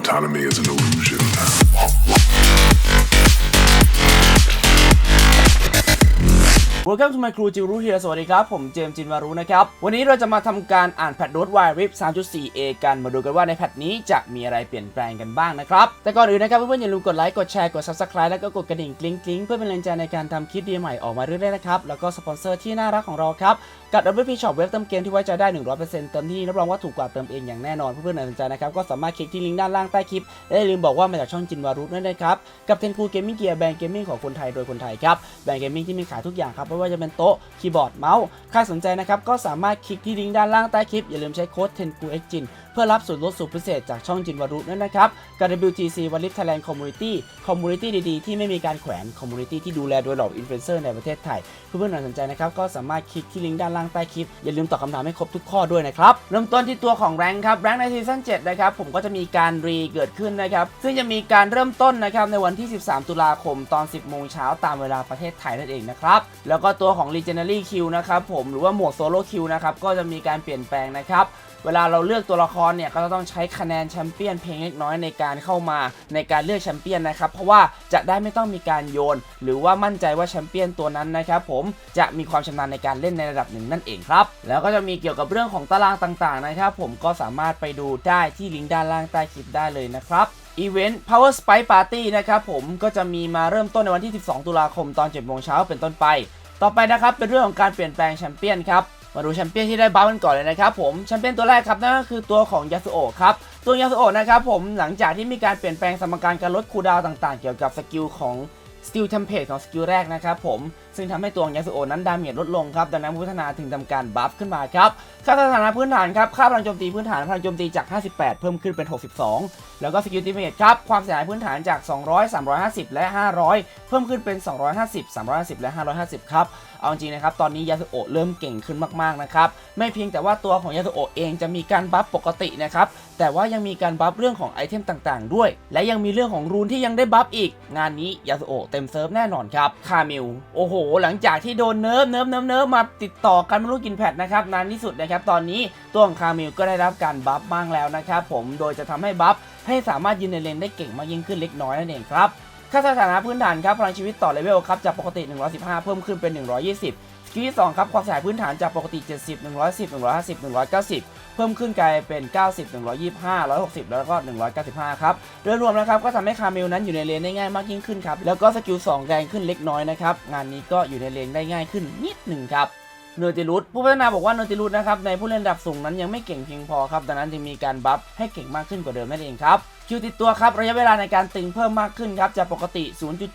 Autonomy is an illusion. Welcome to my crew จิวรุเฮียสวัสดีครับ ผมเจมส์จินวารุนะครับ วันนี้เราจะมาทำการอ่านแพทโน้ต y r i p 3.4a กัน มาดูกันว่าในแพทนี้จะมีอะไรเปลี่ยนแปลงกันบ้างนะครับ แต่ก่อนอื่นนะครับเพื่อนๆอย่าลืมกดไลค์ กดแชร์ กด subscribe แล้วก็กดกระดิ่งกริ๊งกริ๊งเพื่อเป็นแรงใจในการทำคลิปดีใหม่ออกมาเรื่อยๆนะครับ แล้วก็สปอนเซอร์ที่น่ารักของเราครับกับ WP Shop เว็บเติมเกมที่ไว้ใจได้ 100%เติมที่นี่รับรองว่าถูกกว่าเติมเองอย่างแน่นอน เพื่อนๆน่าสนใจนะครับ ก็สามารถคลิกที่ลิงก์ด้านล่างใต้คลิป และอย่าลืมบอกว่ามาจากช่องจินวารุนั่นนะครับ กับเทนคูเกมมิ่งเกียร์แบรนด์เกมมิ่งของคนไทยโดยคนไทยครับ แบรนด์เกมมิ่งที่มีขายทุกอย่างครับ ไม่ว่าจะเป็นโต๊ะ คีย์บอร์ด เมาส์ ใครสนใจนะครับ ก็สามารถคลิกที่ลิงก์ด้านล่างใต้คลิป อย่าลืมใช้โค้ด t e n k u x j i n เพื่อรับส่วนลดสุดพิเศษจากช่องจินวารุนั่นนะครับกับ WTC วันลิฟไทยแลนด์คอมมูนิตี้คอมมูนิตี้ดีๆที่ไม่มีการแขวนคอมมูนิตี้ที่ดูแลโดยเหล่าอินฟลูเอนเซอร์ในประเทศไทยเพื่อนๆน่าสนใจนะครับก็สามารถคลิกที่ลิงก์ด้านล่างใต้คลิป อย่าลืมตอบคำถามให้ครบทุกข้อด้วยนะครับ เริ่มต้นที่ตัวของแรงครับ แรงในซีซั่น7นะครับผมก็จะมีการรีเกิดขึ้นนะครับ ซึ่งจะมีการเริ่มต้นนะครับในวันที่ 13 ตุลาคมตอน 10 โมงเช้าตามเวลาประเทศไทยนั่นเองนะครับ แล้วก็ตัวของ Legendary Q นะครับผมหรือว่าหมวด Solo Q นะครับก็จะมีการเปลี่ยนแปลงนะครับ เวลาเราเลือกตัวละครเนี่ยก็จะต้องใช้คะแนนแชมเปี้ยนเพียงเล็กน้อยในการเข้ามาในการเลือกแชมเปี้ยนนะครับเพราะว่าจะได้ไม่ต้องมีการโยน หรือว่ามั่นใจว่าแชมเปี้ยนตัวนั้นนะครับผมจะมีความชำนาญในการเล่นในระดับหนึ่งนั่นเองครับ แล้วก็จะมีเกี่ยวกับเรื่องของตารางต่างๆนะครับผมก็สามารถไปดูได้ที่ลิงก์ด้านล่างใต้คลิปได้เลยนะครับอีเวนต์ Power Spike Party นะครับผมก็จะมีมาเริ่มต้นในวันที่ 12 ตุลาคมตอน7โมงเช้าเป็นต้นไป ต่อไปนะครับเป็นเรื่องของการเปลี่ยนแปลงแชมเปี้ยนครับ มาดูแชมเปี้ยนที่ได้บัฟกันก่อนเลยนะครับผมแชมเปี้ยนตัวแรกครับนั่นก็คือตัวของยาสุโอะครับตัวยาสุโอะนะครับผมหลังจากที่มีการเปลี่ยนแปลงสมการการลดคูดาวต่างๆ เกี่ยวกับสกิลของสกิลเทมเพลตของสกิลแรกนะครับผม ซึ่งทำให้ตัวของยาสุโอนั้นดาเมจลดลงครับดังนั้นผู้พัฒนาถึงทำการบัฟขึ้นมาครับค่าสถานะพื้นฐานครับค่าพลังโจมตีพื้นฐานพลังโจมตีจาก 58 เพิ่มขึ้นเป็น 62 แล้วก็สกิลติเมตครับความเสียหายพื้นฐานจาก 200 350 และ 500 เพิ่มขึ้นเป็น 250 350 และ 550 ครับเอาจริงนะครับตอนนี้ยาสุโอเริ่มเก่งขึ้นมากๆนะครับไม่เพียงแต่ว่าตัวของยาสุโอเองจะมีการบัฟปกตินะครับแต่ว่ายังมีการบัฟเรื่องของไอเทมต่างๆ ด้วย และยังมีเรื่องของรูนที่ยังได้บัฟอีก งานนี้ยาสุโอเต็มเซิร์ฟแน่นอนครับคามิลโอ้โหหลังจากที่โดนเนิร์ฟเนิร์ฟเนิร์ฟเนิร์ฟมาติดต่อกันไม่รู้กินแพทนะครับนานที่สุดนะครับตอนนี้ตัวของคามิลก็ได้รับการบัฟบ้างแล้วนะครับผมโดยจะทำให้บัฟให้สามารถยืนในเลนได้เก่งมากยิ่งขึ้นเล็กน้อยนั่นเองครับค่าสถานะพื้นฐานครับพลังชีวิตต่อเลเวลครับจากปกติ 115 เพิ่มขึ้นเป็น 120สกิลที่2ครับความสายพื้นฐานจากปกติ 70 110 150 190 พิ่มขึ้นกลายเป็น 90 125 160 แล้วก็ 195 ครับ โดยรวมนะครับก็ทำให้คาเมลนั้นอยู่ในเลนได้ง่ายมากยิ่งขึ้นครับ แล้วก็สกิล2แรงขึ้นเล็กน้อยนะครับ งานนี้ก็อยู่ในเลนได้ง่ายขึ้นนิดหนึ่งครับ เนอร์ติลูดผู้พัฒนาบอกว่าเนอร์ติลูดนะครับในผู้เล่นระดับสูงนั้นยังไม่เก่งเพียงพอครับดังนั้นจึงมีการบัฟให้เก่งมากขึ้นกว่าเดิมนั่นเองครับคิวติดตัวครับระยะเวลาในการตึงเพิ่มมากขึ้นครับจากปกติ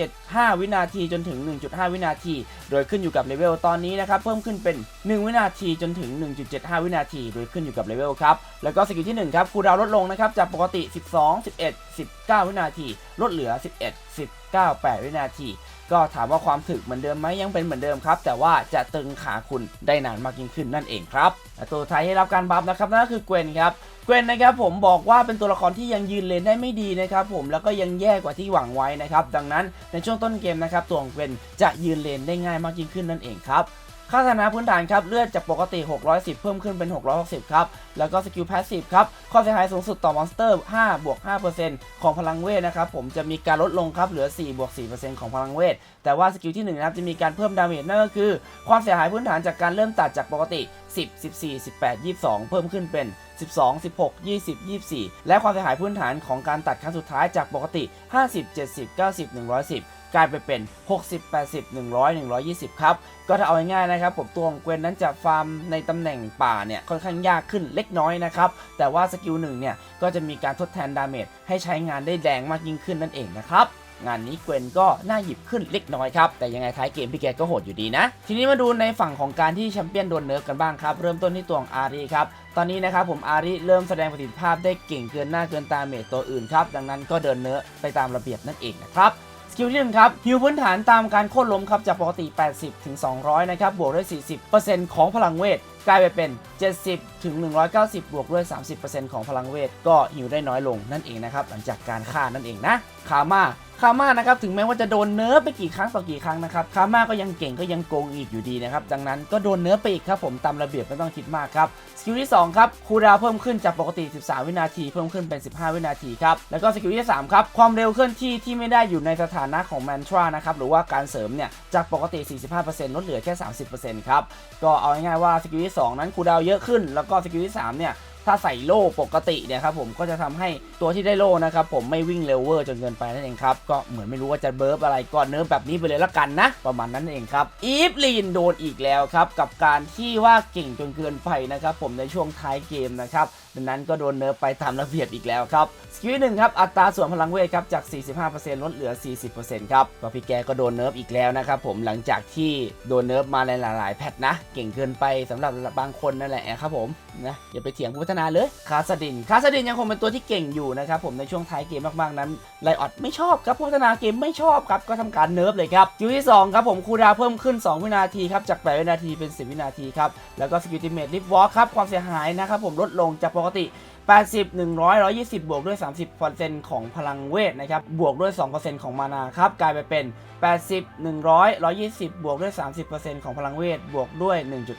0.75 วินาทีจนถึง 1.5 วินาที โดยขึ้นอยู่กับเลเวลตอนนี้นะครับเพิ่มขึ้นเป็น 1 วินาทีจนถึง 1.75 วินาที โดยขึ้นอยู่กับเลเวลครับแล้วก็สกิลที่1ครับคูดาวลดลงนะครับจากปกติ 12 11 19 วินาที ลดเหลือ 11 19 8 วินาที ก็ถามว่าความถึกเหมือนเดิมไหมยังเป็นเหมือนเดิมครับ แต่ว่าจะตึงขาคุณได้นานมากยิ่งขึ้นนั่นเองครับตัวท้ายให้รับการบัฟนะครับนั่นก็คือเกวนครับเกวนนะครับผมบอกว่าเป็นตัวละครที่ยังยืนเลนได้ไม่ดีนะครับผมแล้วก็ยังแย่กว่าที่หวังไว้นะครับดังนั้นในช่วงต้นเกมนะครับตัวของเกวนจะยืนเลนได้ง่ายมากยิ่งขึ้นนั่นเองครับ ค่าสถานะพื้นฐานครับเลือดจากปกติ 610 เพิ่มขึ้นเป็น 660 ครับ แล้วก็สกิลพาสซีฟครับความเสียหายสูงสุดต่อมอนสเตอร์5บวก5%ของพลังเวทนะครับ ผมจะมีการลดลงครับเหลือ4บวก4%ของพลังเวท แต่ว่าสกิลที่1นะครับจะมีการเพิ่มดาเมจนั่นก็คือ ความเสียหายพื้นฐานจากการเริ่มตัดจากปกติ 10 14 18 22 เพิ่มขึ้นเป็น 12 16 20 24 และความเสียหายพื้นฐานของการตัดครั้งสุดท้ายจากปกติ 50 70 90 110 กลายไปเป็น 60 80 100 120 ครับ ก็ถ้าเอาง่ายๆนะครับ ผมตัวของเกวนนั้นจะฟาร์มในตำแหน่งป่าเนี่ยค่อนข้างยากขึ้นเล็กน้อยนะครับ แต่ว่าสกิลหนึ่งเนี่ยก็จะมีการทดแทนดาเมจให้ใช้งานได้แรงมากยิ่งขึ้นนั่นเองนะครับงานนี้เกวนก็น่าหยิบขึ้นเล็กน้อยครับ แต่ยังไงท้ายเกมพี่แกก็โหดอยู่ดีนะ ทีนี้มาดูในฝั่งของการที่แชมเปี้ยนโดนเนิร์ฟกันบ้างครับ เริ่มต้นที่ตัวของอารีครับ ตอนนี้นะครับผมอาริเริ่มแสดงประสิทธิภาพได้เก่งเกินหน้าเกินตาเมจตัวอื่นครับ ดังนั้นก็เดินเนื้อไปตามระเบียบนั่นเองนะครับ กิลที่หนึ่งครับฮิวพื้นฐานตามการโค่นล้มครับจากปกติ 80 ถึง 200 นะครับ บวกด้วย 40%ของพลังเวท กลายไปเป็น 70 ถึง 190 บวกด้วย 30%ของพลังเวท ก็ฮิวได้น้อยลงนั่นเองนะครับ หลังจากการฆ่านั่นเองนะคาม่า คาม่านะครับถึงแม้ว่าจะโดนเนิร์ฟไปกี่ครั้งต่อกี่ครั้งนะครับคาม่าก็ยังเก่งก็ยังโกงอีกอยู่ดีนะครับดังนั้นก็โดนเนิร์ฟไปอีกครับผมตามระเบียบไม่ต้องคิดมากครับสกิลที่2ครับคูลดาวเพิ่มขึ้นจากปกติ 13 วินาที เพิ่มขึ้นเป็น 15 วินาทีครับแล้วก็สกิลที่3ครับความเร็วเคลื่อนที่ที่ไม่ได้อยู่ในสถานะของแมนทรานะครับหรือว่าการเสริมเนี่ยจากปกติ 45%ลดเหลือแค่ 30%ครับก็เอาง่ายๆว่าสกิลที่สองนั้นคูลดาวเยอะขึ้น แล้วก็สกิลที่สามเนี่ย ถ้าใส่โล่ปกติเนี่ยครับผมก็จะทำให้ตัวที่ได้โล่นะครับผมไม่วิ่งเร็วเวอร์จนเกินไปนั่นเองครับก็เหมือนไม่รู้ว่าจะเบิร์ฟอะไรก็เนิร์ฟแบบนี้ไปเลยละกันนะ ประมาณนั้นเองครับอีฟลีนโดนอีกแล้วครับกับการที่ว่าเก่งจนเกินไปนะครับผมในช่วงท้ายเกมนะครับดังนั้นก็โดนเนิร์ฟไปตามระเบียบอีกแล้วครับสกิลหนึ่งครับอัตราส่วนพลังเวทครับจาก 45%ลดเหลือ 40%ครับก็พี่แกก็โดนเนิร์ฟอีกแล้วนะครับผมหลังจากที่โดนเนิร์ฟมาในหลายๆแพทนะ เก่งเกินไปสำหรับบางคนนั่นแหละครับผมนะอย่าไปเถียงผู้พัฒนาเลยคาสดินคาสดินยังคงเป็นตัวที่เก่งอยู่นะครับผมในช่วงท้ายเกมมากๆนั้นไลออดไม่ชอบครับพัฒนาเกมไม่ชอบครับก็ทำการเนิร์ฟเลยครับคิวที่สองครับผมคูดาเพิ่มขึ้น 2 วินาทีครับจาก8วินาทีเป็น 10 วินาทีครับแล้วก็สกิลติเมทลิฟวอล์ครับความเสียหายนะครับผมลดลงจากปกติ80 100 120 บวกด้วย 30%ของพลังเวทนะครับ บวกด้วย 2%ของมานาครับ กลายไปเป็น 80 100 120 บวกด้วย 30%ของพลังเวท บวกด้วย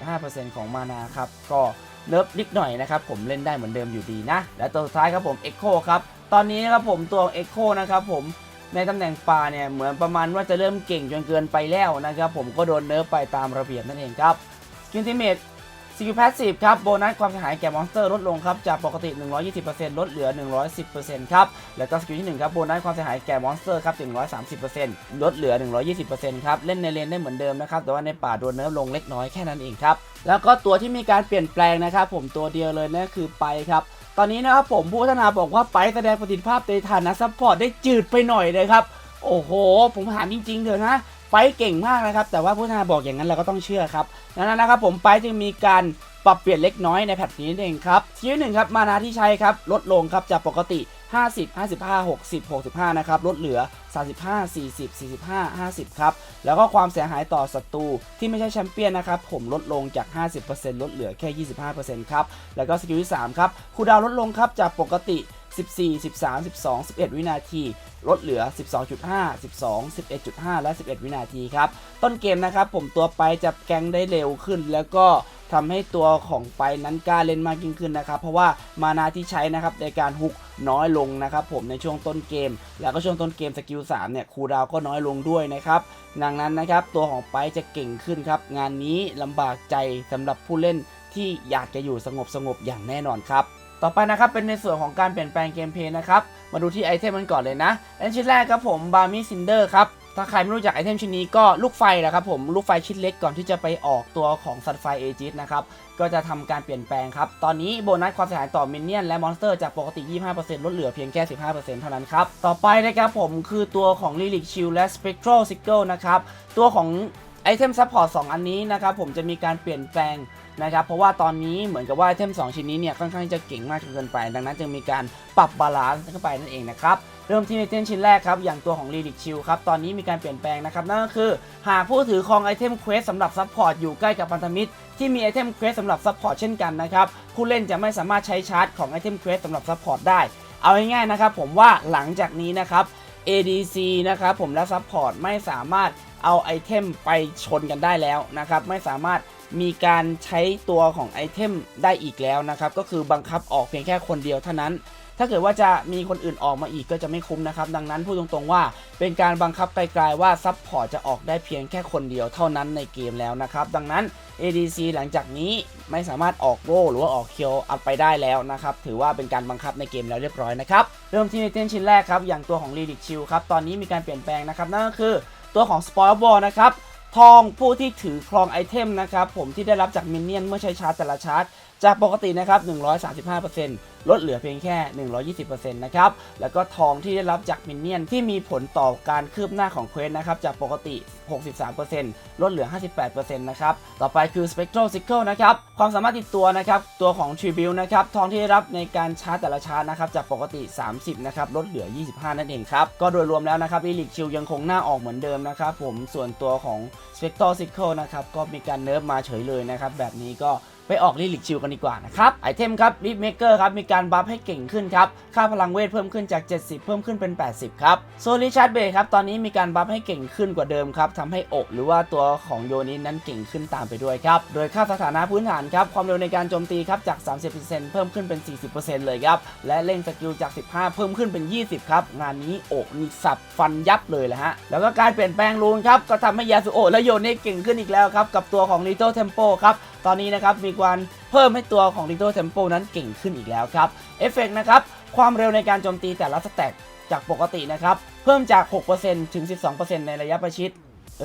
1.5%ของมานาครับ ก็ เนิฟนิดหน่อยนะครับผมเล่นได้เหมือนเดิมอยู่ดีนะ และตัวสุดท้ายครับผม Echo ครับตอนนี้นะครับผมตัวเอ็กโคนะครับผมในตำแหน่งปลาเนี่ยเหมือนประมาณว่าจะเริ่มเก่งจนเกินไปแล้วนะครับผมก็โดนเนิร์ฟไปตามระเบียบนั่นเองครับสกิลติเมต สกิลแพสซีฟครับ โบนัสความเสียหายแก่มอนสเตอร์ลดลงครับ จากปกติ 120%ลดเหลือ 110%ครับ แล้วก็สกิลที่1ครับ โบนัสความเสียหายแก่มอนสเตอร์ครับ130%ลดเหลือ 120%ครับ เล่นในเลนได้เหมือนเดิมนะครับ แต่ว่าในป่าโดนเนิร์ฟลงเล็กน้อยแค่นั้นเองครับ แล้วก็ตัวที่มีการเปลี่ยนแปลงนะครับผมตัวเดียวเลยนั่นคือไปครับ ตอนนี้นะครับผมผู้พัฒนาบอกว่าไปแสดงประสิทธิภาพในฐานะซัพพอร์ตได้จืดไปหน่อยเลยครับ โอ้โห ผมถามจริงๆเถอะนะ ไปเก่งมากนะครับ แต่ว่าผู้พัฒนาบอกอย่างนั้นเราก็ต้องเชื่อครับดังนั้นนะครับผมไปจึงมีการปรับเปลี่ยนเล็กน้อยในแพทนี้นั่นเองครับทีหนึ่งครับมานาที่ใช้ครับลดลงครับจากปกติ 50 55 60 65 นะครับลดเหลือ 35 40 45 50 ครับ แล้วก็ความเสียหายต่อศัตรูที่ไม่ใช่แชมเปี้ยนนะครับผมลดลงจาก 50%ลดเหลือแค่ 25%ครับ แล้วก็สกิลที่ 3 ครับคูดาวน์ลดลงครับจากปกติ 14 13 12 11 วินาที ลดเหลือ 12.5 12 11.5 และ 11 วินาทีครับ ต้นเกมนะครับ ผมตัวไปจะแกงได้เร็วขึ้น แล้วก็ทำให้ตัวของไปนั้นกล้าเล่นมากยิ่งขึ้นนะครับ เพราะว่ามานาที่ใช้นะครับในการฮุกน้อยลงนะครับผมในช่วงต้นเกม แล้วก็ช่วงต้นเกมสกิล3เนี่ยคูลดาวก็น้อยลงด้วยนะครับดังนั้นนะครับตัวของไปจะเก่งขึ้นครับ งานนี้ลำบากใจสำหรับผู้เล่นที่อยากจะอยู่สงบสงบอย่างแน่นอนครับ ต่อไปนะครับเป็นในส่วนของการเปลี่ยนแปลงเกมเพลย์นะครับมาดูที่ไอเทมมันก่อนเลยนะอันชิ้นแรกครับผมบาร์มี่ซินเดอร์ครับถ้าใครไม่รู้จักไอเทมชิ้นนี้ก็ลูกไฟนะครับผมลูกไฟชิ้นเล็กก่อนที่จะไปออกตัวของซันไฟเอจิสนะครับก็จะทำการเปลี่ยนแปลงครับ ตอนนี้โบนัสความเสียหายต่อมินเนี่ยนและมอนสเตอร์จากปกติ 25%ลดเหลือเพียงแค่ 15%เท่านั้นครับ ต่อไปนะครับผมคือตัวของ l y r i c Shield และ Spectral Sickle นะครับ ตัวของ ไอเทมซัพพอร์ต2อันนี้นะครับผมจะมีการเปลี่ยนแปลงนะครับเพราะว่าตอนนี้เหมือนกับว่าไอเทม 2 ชิ้นนี้เนี่ยค่อนข้างจะเก่งมากเกินไป ดังนั้นจึงมีการปรับบาลานซ์เข้าไปนั่นเองนะครับเริ่มที่ไอเทมชิ้นแรกครับ อย่างตัวของ l y r i c Shield ครับ ตอนนี้มีการเปลี่ยนแปลงนะครับ นั่นก็คือ หากผู้ถือครองไอเทมเควสสำหรับซัพพอร์ตอยู่ใกล้กับพันธมิตร ที่มีไอเทมเควสสำหรับซัพพอร์ตเช่นกันนะครับ ผู้เล่นจะไม่สามารถใช้ชาร์จของไอเทมเควสสำหรับซัพพอร์ตได้ เอาง่ายๆนะครับผมว่าหลังจากนี้นะครับ ADC นะครับผมและซัพพอร์ตไม่สามารถ เอาไอเทมไปชนกันได้แล้วนะครับไม่สามารถมีการใช้ตัวของไอเทมได้อีกแล้วนะครับก็คือบังคับออกเพียงแค่คนเดียวเท่านั้น ถ้าเกิดว่าจะมีคนอื่นออกมาอีกก็จะไม่คุ้มนะครับดังนั้นพูดตรงๆว่าเป็นการบังคับไกลๆว่าซัพพอร์ตจะออกได้เพียงแค่คนเดียวเท่านั้นในเกมแล้วนะครับดังนั้น ADC หลังจากนี้ไม่สามารถออกโรหรือว่าออกเคียวอัพไปได้แล้วนะครับถือว่าเป็นการบังคับในเกมแล้วเรียบร้อยนะครับเริ่มที่ในเต้นชิ้นแรกครับอย่างตัวของ l y r i c Shield ครับตอนนี้มีการเปลี่ยนแปลงนะครับนั่นก็คือ ตัวของ Spoil Ball นะครับทองผู้ที่ถือครองไอเทมนะครับผมที่ได้รับจากมินเนี่ยนเมื่อใช้ชาร์จแต่ละชาร์จ จากปกตินะครับ135%ลดเหลือเพียงแค่ 120%นะครับ แล้วก็ทองที่ได้รับจากมินเนี่ยนที่มีผลต่อการคืบหน้าของเควสนะครับ จากปกติ 63%ลดเหลือ 58%นะครับ ต่อไปคือ Spectral Sickle นะครับ ความสามารถติดตัวนะครับ ตัวของ Tribute นะครับ ทองที่ได้รับในการชาร์จแต่ละชาร์จนะครับ จากปกติ 30 นะครับ ลดเหลือ 25 นั่นเองครับ ก็โดยรวมแล้วนะครับ e l i x Shield ยังคงหน้าออกเหมือนเดิมนะครับ ผม ส่วนตัวของ Spectral Sickle นะครับ ก็มีการเนิร์ฟมาเฉยเลยนะครับ แบบนี้ก็ ไปออกลิลิกชิลกันดีกว่านะครับไอเทมครับลิฟเมเกอร์ครับมีการบัฟให้เก่งขึ้นครับค่าพลังเวทเพิ่มขึ้นจาก 70 เพิ่มขึ้นเป็น 80 ครับโซลิชาร์ดเบรครับตอนนี้มีการบัฟให้เก่งขึ้นกว่าเดิมครับทำให้อกหรือว่าตัวของโยนินั้นเก่งขึ้นตามไปด้วยครับโดยค่าสถานะพื้นฐานครับความเร็วในการโจมตีครับจาก 30%เพิ่มขึ้นเป็น 40%เลยครับและเล่นสกิลจาก 15 เพิ่มขึ้นเป็น 20 ครับงานนี้อกนี่สับฟันยับเลยแหละฮะแล้วก็การเปลี่ยนแปลงรูนครับก็ทำให้ยาสุโอและโยนิเก่งขึ้นอีกแล้วครับกับตัวของ Little Tempo ครับ ตอนนี้นะครับมีการเพิ่มให้ตัวของ Little Tempo นั้นเก่งขึ้นอีกแล้วครับเอฟเฟกนะครับความเร็วในการโจมตีแต่ละสแต็กจากปกตินะครับเพิ่มจาก 6%ถึง 12%ในระยะประชิด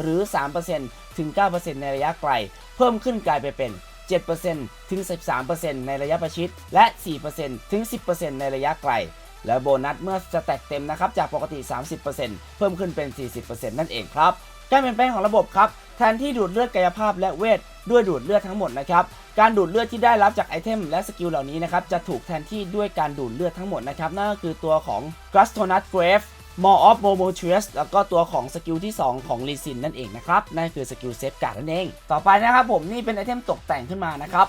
หรือ 3%ถึง 9%ในระยะไกล เพิ่มขึ้นกลายไปเป็น 7%ถึง 13%ในระยะประชิด และ 4%ถึง 10%ในระยะไกล และโบนัสเมื่อจะแตกเต็มนะครับจากปกติ 30%เพิ่มขึ้นเป็น 40%นั่นเองครับ การเปลี่ยนแปลงของระบบครับ แทนที่ดูดเลือดกายภาพและเวท ด้วยดูดเลือดทั้งหมดนะครับการดูดเลือดที่ได้รับจากไอเทมและสกิลเหล่านี้นะครับจะถูกแทนที่ด้วยการดูดเลือดทั้งหมดนะครับนั่นก็คือตัวของ g r a s t o n u t Grave More of m o m o t r i u s แล้วก็ตัวของสกิลที่ 2 ของ l e s i n นั่นเองนะครับนั่นคือสกิลเซฟการ์ดนั่นเอง ต่อไปนะครับผมนี่เป็นไอเทมตกแต่งขึ้นมานะครับ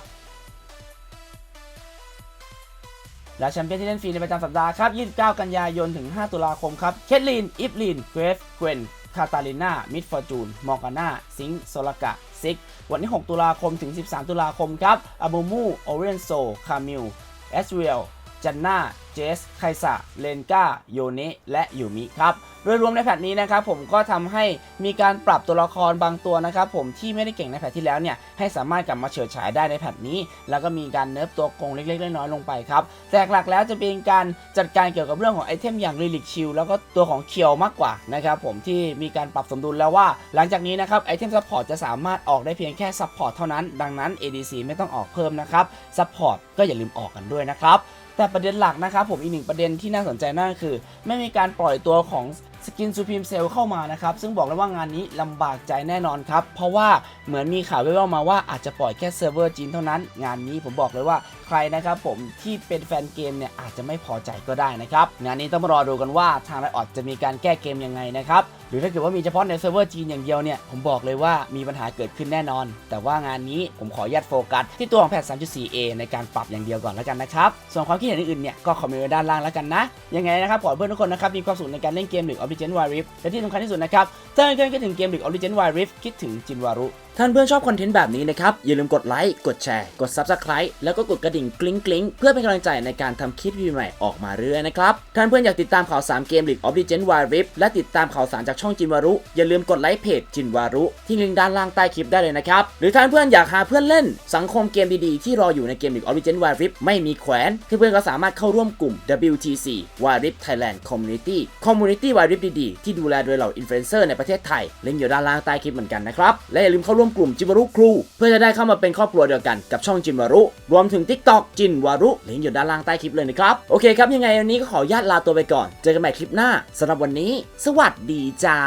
และแชมเปี้ยนที่เล่นฟรีในประจำสัปดาห์ครับ 29 กันยายนถึง 5 ตุลาคมครับ เคทลิน อิฟลิน เกรฟ เกวนคาตาลิน่า มิดฟอร์จูน มอร์กาน่า ซิงโซลากะ ซิกวันที่ 6 ตุลาคมถึง 13 ตุลาคมครับอาบูมูโอเรนโซ คามิลเอสเรียลจันนาเจส ไคซาเลนกาโยเนะและยูมิครับ โดยรวมในแพทนี้นะครับผมก็ทำให้มีการปรับตัวละครบางตัวนะครับผมที่ไม่ได้เก่งในแพทที่แล้วเนี่ยให้สามารถกลับมาเฉิดฉายได้ในแพทนี้ แล้วก็มีการเนิร์ฟตัวโกงเล็กๆน้อยๆลงไปครับแต่หลักแล้วจะเป็นการจัดการเกี่ยวกับเรื่องของไอเทมอย่างรีลิกชิลแล้วก็ตัวของเคียวมากกว่านะครับผมที่มีการปรับสมดุลแล้วว่า หลังจากนี้นะครับไอเทมซัพพอร์ตจะสามารถออกได้เพียงแค่ซัพพอร์ตเท่านั้นดังนั้น ADC ไม่ต้องออกเพิ่มนะครับซัพพอร์ตก็อย่าลืมออกกันด้วยนะครับแต่ประเด็นหลักนะครับผมอีกหนึ่งประเด็นที่น่าสนใจนั่นคือ ไม่มีการปล่อยตัวของ สกินซูพีมเซลเข้ามานะครับ ซึ่งบอกเลยว่างานนี้ลำบากใจแน่นอนครับ เพราะว่าเหมือนมีข่าวแว่วๆมาว่าอาจจะปล่อยแค่เซิร์ฟเวอร์จีนเท่านั้น งานนี้ผมบอกเลยว่าใครนะครับผมที่เป็นแฟนเกมเนี่ยอาจจะไม่พอใจก็ได้นะครับ งานนี้ต้องรอดูกันว่าทางไรออดจะมีการแก้เกมยังไงนะครับหรือถ้าเกิดว่ามีเฉพาะในเซิร์ฟเวอร์จีนอย่างเดียวเนี่ย ผมบอกเลยว่ามีปัญหาเกิดขึ้นแน่นอน แต่ว่างานนี้ผมขอยัดโฟกัส ที่ตัวของแพท 3.4a ในการปรับอย่างเดียวก่อนแล้วกันนะครับ ส่วนความคิดเห็นอื่นๆเนี่ยก็คอมเมนต์ไว้ด้านล่างแล้วกันนะ ยังไงนะครับขอเพื่อนทุกคนนะครับมีความสุขในการเล่นเกมหรือออริจินวาริฟและที่สำคัญที่สุดนะครับถ้าเพื่อนๆคิดถึงเกมหรือออริจินวาริฟคิดถึงจินวารุ ท่านเพื่อนชอบคอนเทนต์แบบนี้นะครับ อย่าลืมกดไลค์ กดแชร์ กด Subscribe แล้วก็กดกระดิ่งกริ๊งกริ๊งเพื่อเป็นกำลังใจในการทำคลิปวิดีใหม่ออกมาเรื่อยนะครับ ท่านเพื่อนอยากติดตามข่าวสารเกม League of Legends Wild Rift และติดตามข่าวสารจากช่องจินวารุ อย่าลืมกดไลค์เพจจินวารุที่ลิงก์ด้านล่างใต้คลิปได้เลยนะครับ หรือท่านเพื่อนอยากหาเพื่อนเล่น สังคมเกมดีๆที่รออยู่ในเกม League of Legends Wild Rift ไม่มีแขวนเพื่อนๆก็สามารถเข้าร่วมกลุ่ม WTC Wild Rift Thailand Community Community Wild Rift ดีๆที่ดูแลโดยเหล่าอินฟลูเอนเซอร์ในประเทศไทยลิงก์อยู่ด้านล่างใต้คลิปเหมือนกันนะครับและอย่าลืมเข้าร่วมกลุ่มจิมวารุครู เพื่อจะได้เข้ามาเป็นครอบครัวเดียวกันกับช่องจินวารุ รวมถึง TikTok จินวารุลิงก์อยู่ด้านล่างใต้คลิปเลยนะครับ โอเคครับ ยังไงวันนี้ก็ขออนุญาตลาตัวไปก่อน เจอกันใหม่คลิปหน้าสำหรับวันนี้ สวัสดีจ้า